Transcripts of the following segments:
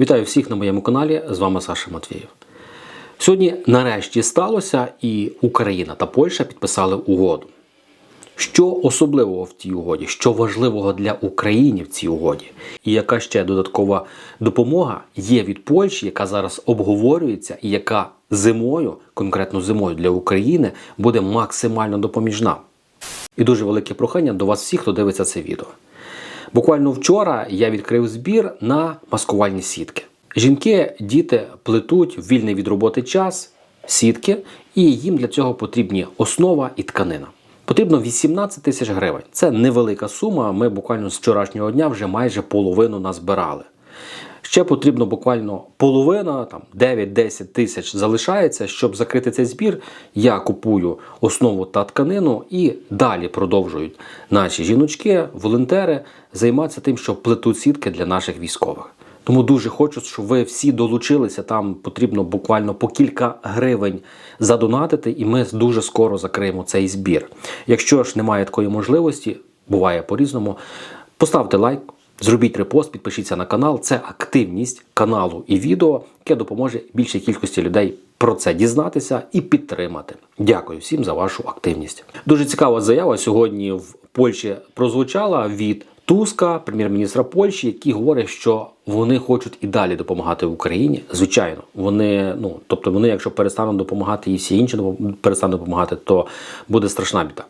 Вітаю всіх на моєму каналі. З вами Саша Матвієв. Сьогодні нарешті сталося, і Україна та Польща підписали угоду. Що особливого в цій угоді, що важливого для України в цій угоді, і яка ще додаткова допомога є від Польщі, яка зараз обговорюється, і яка зимою, конкретно зимою для України, буде максимально допоміжна. І дуже велике прохання до вас всіх, хто дивиться це відео. Буквально вчора я відкрив збір на маскувальні сітки. Жінки, діти плетуть в вільний від роботи час сітки, і їм для цього потрібні основа і тканина. Потрібно 18 тисяч гривень. Це невелика сума. Ми буквально з вчорашнього дня вже майже половину назбирали. Ще потрібно буквально половина, там 9-10 тисяч залишається. Щоб закрити цей збір, я купую основу та тканину і далі продовжують наші жіночки, волонтери займатися тим, що плетуть сітки для наших військових. Тому дуже хочу, щоб ви всі долучилися. Там потрібно буквально по кілька гривень задонатити, і ми дуже скоро закриємо цей збір. Якщо ж немає такої можливості, буває по-різному. Поставте лайк, зробіть репост, підпишіться на канал. Це активність каналу і відео, яке допоможе більшій кількості людей про це дізнатися і підтримати. Дякую всім за вашу активність. Дуже цікава заява сьогодні в Польщі прозвучала від Туска, прем'єр-міністра Польщі, який говорить, що вони хочуть і далі допомагати Україні. Звичайно, вони ну тобто, вони, якщо перестануть допомагати, і всі інші перестануть допомагати, то буде страшна біда.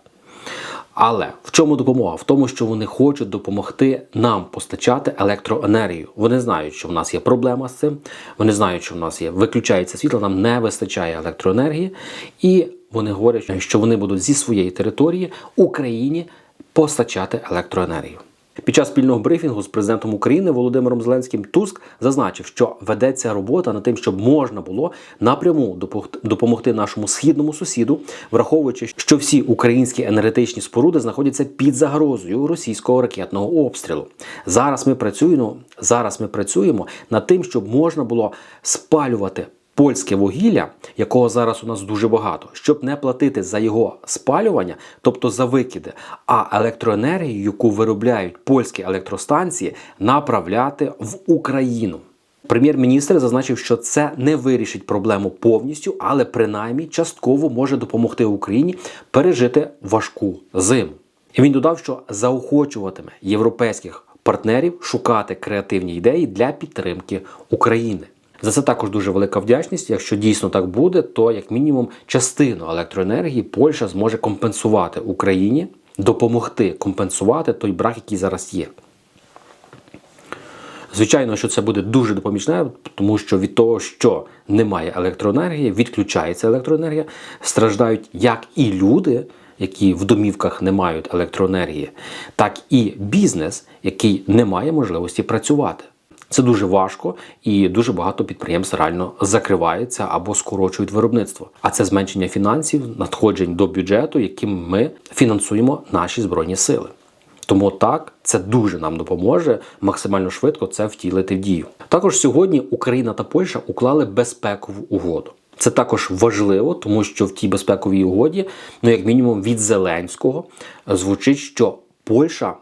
Але в чому допомога? В тому, що вони хочуть допомогти нам постачати електроенергію. Вони знають, що в нас є проблема з цим. Вони знають, що в нас є виключається світло, нам не вистачає електроенергії, і вони говорять, що вони будуть зі своєї території Україні постачати електроенергію. Під час спільного брифінгу з президентом України Володимиром Зеленським Туск зазначив, що ведеться робота над тим, щоб можна було напряму допомогти- нашому східному сусіду, враховуючи, що всі українські енергетичні споруди знаходяться під загрозою російського ракетного обстрілу. Зараз ми працюємо. Зараз ми працюємо над тим, щоб можна було спалювати польське вугілля, якого зараз у нас дуже багато, щоб не платити за його спалювання, тобто за викиди, а електроенергію, яку виробляють польські електростанції, направляти в Україну. Прем'єр-міністр зазначив, що це не вирішить проблему повністю, але принаймні частково може допомогти Україні пережити важку зиму. І він додав, що заохочуватиме європейських партнерів шукати креативні ідеї для підтримки України. За це також дуже велика вдячність. Якщо дійсно так буде, то як мінімум частину електроенергії Польща зможе компенсувати Україні, допомогти компенсувати той брак, який зараз є. Звичайно, що це буде дуже допоміжне, тому що від того, що немає електроенергії, відключається електроенергія, страждають як і люди, які в домівках не мають електроенергії, так і бізнес, який не має можливості працювати. Це дуже важко і дуже багато підприємств реально закривається або скорочують виробництво. А це зменшення фінансів, надходжень до бюджету, яким ми фінансуємо наші збройні сили. Тому так це дуже нам допоможе максимально швидко це втілити в дію. Також сьогодні Україна та Польща уклали безпекову угоду. Це також важливо, тому що в тій безпековій угоді, ну як мінімум від Зеленського, звучить, що Польща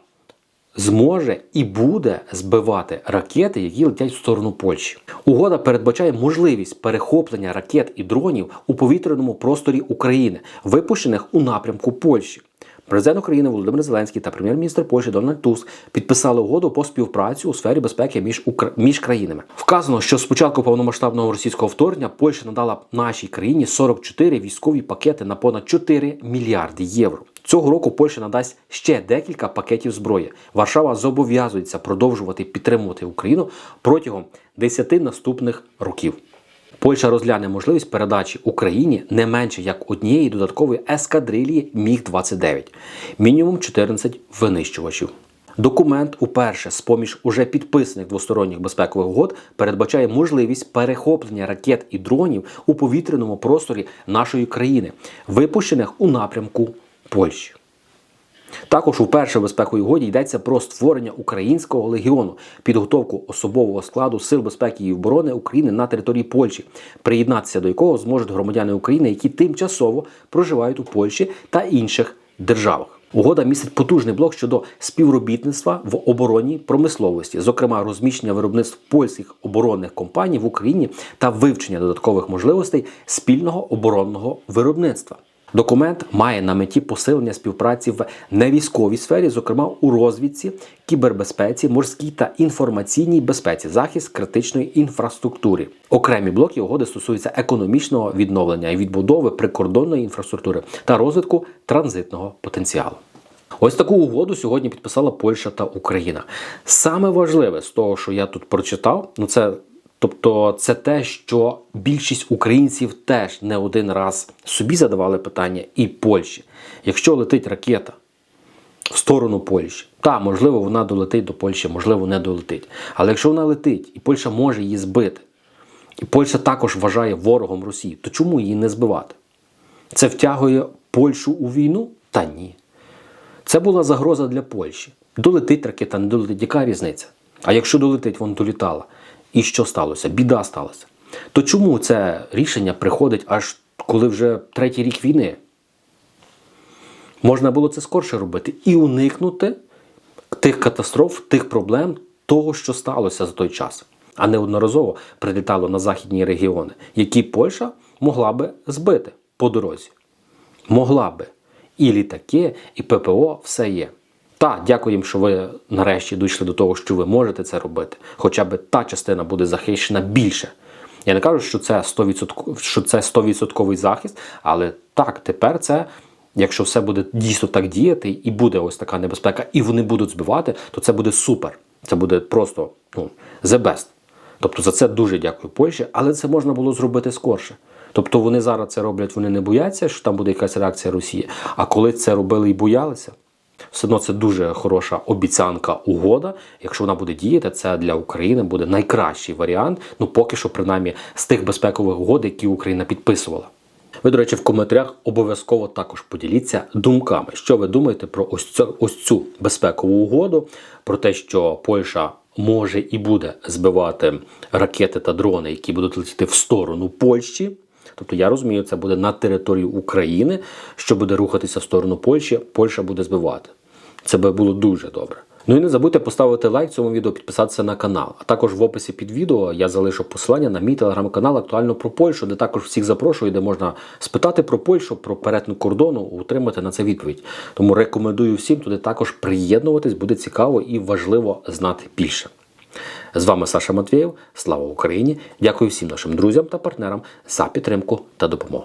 зможе і буде збивати ракети, які летять в сторону Польщі. Угода передбачає можливість перехоплення ракет і дронів у повітряному просторі України, випущених у напрямку Польщі. Президент України Володимир Зеленський та прем'єр-міністр Польщі Дональд Туск підписали угоду по співпраці у сфері безпеки між Укра... між країнами. Вказано, що з початку повномасштабного російського вторгнення Польща надала нашій країні 44 військові пакети на понад 4 мільярди євро. Цього року Польща надасть ще декілька пакетів зброї. Варшава зобов'язується продовжувати підтримувати Україну протягом 10 наступних років. Польща розгляне можливість передачі Україні не менше як однієї додаткової ескадрилії Міг-29, мінімум 14 винищувачів. Документ, уперше з поміж уже підписаних двосторонніх безпекових угод, передбачає можливість перехоплення ракет і дронів у повітряному просторі нашої країни, випущених у напрямку Польщі. Також у першій безпековій угоді йдеться про створення українського легіону, підготовку особового складу сил безпеки і оборони України на території Польщі, приєднатися до якого зможуть громадяни України, які тимчасово проживають у Польщі та інших державах. Угода містить потужний блок щодо співробітництва в оборонній промисловості, зокрема розміщення виробництв польських оборонних компаній в Україні та вивчення додаткових можливостей спільного оборонного виробництва. Документ має на меті посилення співпраці в невійськовій сфері, зокрема у розвідці, кібербезпеці, морській та інформаційній безпеці, захист критичної інфраструктури. Окремі блоки угоди стосуються економічного відновлення і відбудови прикордонної інфраструктури та розвитку транзитного потенціалу. Ось таку угоду сьогодні підписала Польща та Україна. Саме важливе з того, що я тут прочитав, ну це тобто, це те, що більшість українців теж не один раз собі задавали питання і Польщі. Якщо летить ракета в сторону Польщі, та можливо вона долетить до Польщі, можливо, не долетить. Але якщо вона летить і Польща може її збити, і Польща також вважає ворогом Росії, то чому її не збивати? Це втягує Польщу у війну? Та ні. Це була загроза для Польщі. Долетить ракета, не долетить, яка різниця? А якщо долетить, вона долітала. І що сталося? Біда сталася. То чому це рішення приходить аж коли вже третій рік війни? Можна було це скорше робити і уникнути тих катастроф, тих проблем, того, що сталося за той час, а неодноразово прилітало на західні регіони, які Польща могла би збити по дорозі. Могла би. І літаки, і ППО все є. Та, дякуємо, що ви нарешті дійшли до того, що ви можете це робити. Хоча б та частина буде захищена більше. Я не кажу, що це 100%, що це 100% захист, але так, тепер це, якщо все буде дійсно так діяти, і буде ось така небезпека, і вони будуть збивати, то це буде супер. Це буде просто ну, the best. Тобто за це дуже дякую Польщі, але це можна було зробити скорше. Тобто вони зараз це роблять, вони не бояться, що там буде якась реакція Росії. А коли це робили і боялися, все одно це дуже хороша обіцянка угода. Якщо вона буде діяти, це для України буде найкращий варіант. Ну поки що, принаймні, з тих безпекових угод, які Україна підписувала. Ви, до речі, в коментарях обов'язково також поділіться думками, що ви думаєте про ось цю, ось цю безпекову угоду, про те, що Польща може і буде збивати ракети та дрони, які будуть летіти в сторону Польщі. Тобто я розумію, це буде на території України, що буде рухатися в сторону Польщі, Польща буде збивати. Це би було дуже добре. Ну і не забудьте поставити лайк цьому відео, підписатися на канал. А також в описі під відео я залишу посилання на мій телеграм-канал актуально про Польщу, де також всіх запрошую, де можна спитати про Польщу, про перетин кордону, отримати на це відповідь. Тому рекомендую всім туди також приєднуватись, буде цікаво і важливо знати більше. З вами Саша Матвєєв. Слава Україні! Дякую всім нашим друзям та партнерам за підтримку та допомогу.